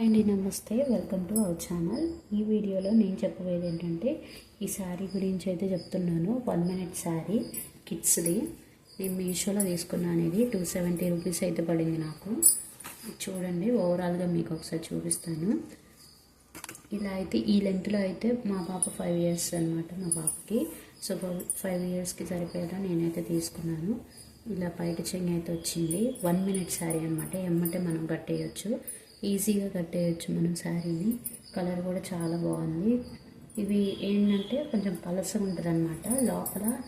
అండి నమస్తే. Welcome to our channel. ఈ వీడియోలో నేను చెప్పబోయేది ఏంటంటే ఈ శారీ గురించి అయితే చెప్తున్నాను. వన్ మినిట్ శారీ కిడ్స్ది. నేను మీషోలో తీసుకున్నాను ఇది టూ సెవెంటీ రూపీస్ అయితే పడింది నాకు. చూడండి ఓవరాల్గా మీకు ఒకసారి చూపిస్తాను. ఇలా అయితే ఈ లెంత్లో అయితే మా పాప ఫైవ్ ఇయర్స్ అనమాట మా పాపకి. సో ఫైవ్ ఇయర్స్కి సరిపోయేలా నేనైతే తీసుకున్నాను. ఇలా బయట చెంగ్ అయితే వచ్చింది. వన్ మినిట్ శారీ అనమాట ఎమ్మటే మనం కట్టేయచ్చు. ఈజీగా కట్టేయచ్చు మనం శారీని. కలర్ కూడా చాలా బాగుంది. ఇవి ఏంటంటే కొంచెం పలసగా ఉంటుంది అనమాట లోపల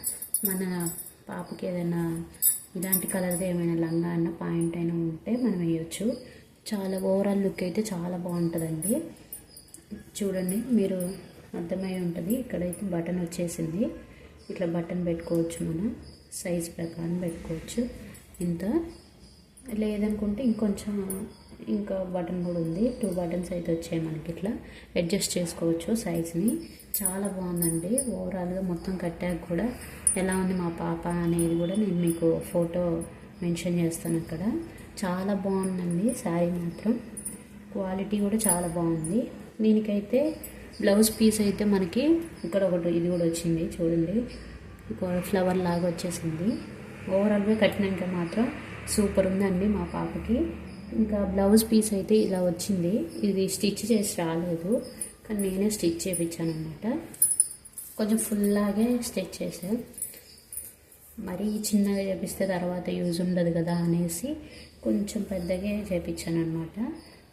మన పాపకి ఏదైనా ఇలాంటి కలర్ది ఏమైనా లంగా అన్న పాయింట్ అయినా ఉంటే మనం వేయచ్చు. చాలా ఓవరాల్ లుక్ అయితే చాలా బాగుంటుందండి. చూడండి మీరు అర్థమై ఉంటుంది. ఇక్కడైతే బటన్ వచ్చేసింది. ఇట్లా బటన్ పెట్టుకోవచ్చు మనం. సైజ్ ప్రకారం పెట్టుకోవచ్చు. ఇంత లేదనుకుంటే ఇంకొంచెం ఇంకా బటన్ కూడా ఉంది. టూ బటన్స్ అయితే వచ్చాయి మనకి ఇట్లా. అడ్జస్ట్ చేసుకోవచ్చు సైజ్ని చాలా బాగుందండి. ఓవరాల్గా మొత్తం కట్టాక కూడా ఎలా ఉంది మా పాప అనేది కూడా నేను మీకు ఫోటో మెన్షన్ చేస్తాను అక్కడ. చాలా బాగుందండి శారీ మాత్రం. క్వాలిటీ కూడా చాలా బాగుంది. దీనికైతే బ్లౌజ్ పీస్ అయితే మనకి ఇక్కడ ఒకటి ఇది కూడా వచ్చింది చూడండి. ఫ్లవర్ లాగా వచ్చేసింది. ఓవరాల్గా కట్టినాక మాత్రం సూపర్ ఉందండి మా పాపకి. ఇంకా బ్లౌజ్ పీస్ అయితే ఇలా వచ్చింది. ఇది స్టిచ్ చేసి రాలేదు. కానీ నేనే స్టిచ్ చేయించాను అనమాట కొంచెం ఫుల్లాగే స్టిచ్ చేశాను. మరీ చిన్నగా చేపిస్తే తర్వాత యూజ్ ఉండదు కదా అనేసి కొంచెం పెద్దగా చేపించాను అనమాట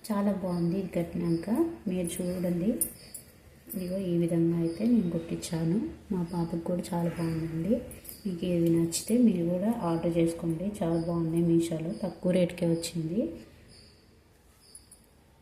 చాలా బాగుంది ఇది కట్టినాక. మీరు చూడండి. ఇదిగో ఈ విధంగా అయితే నేను కుట్టించాను. మా పాపకు కూడా చాలా బాగుందండి. మీకు ఏది నచ్చితే మీరు కూడా ఆర్డర్ చేసుకోండి. చాలా బాగున్నాయి మీషోలో. తక్కువ రేట్కే వచ్చింది.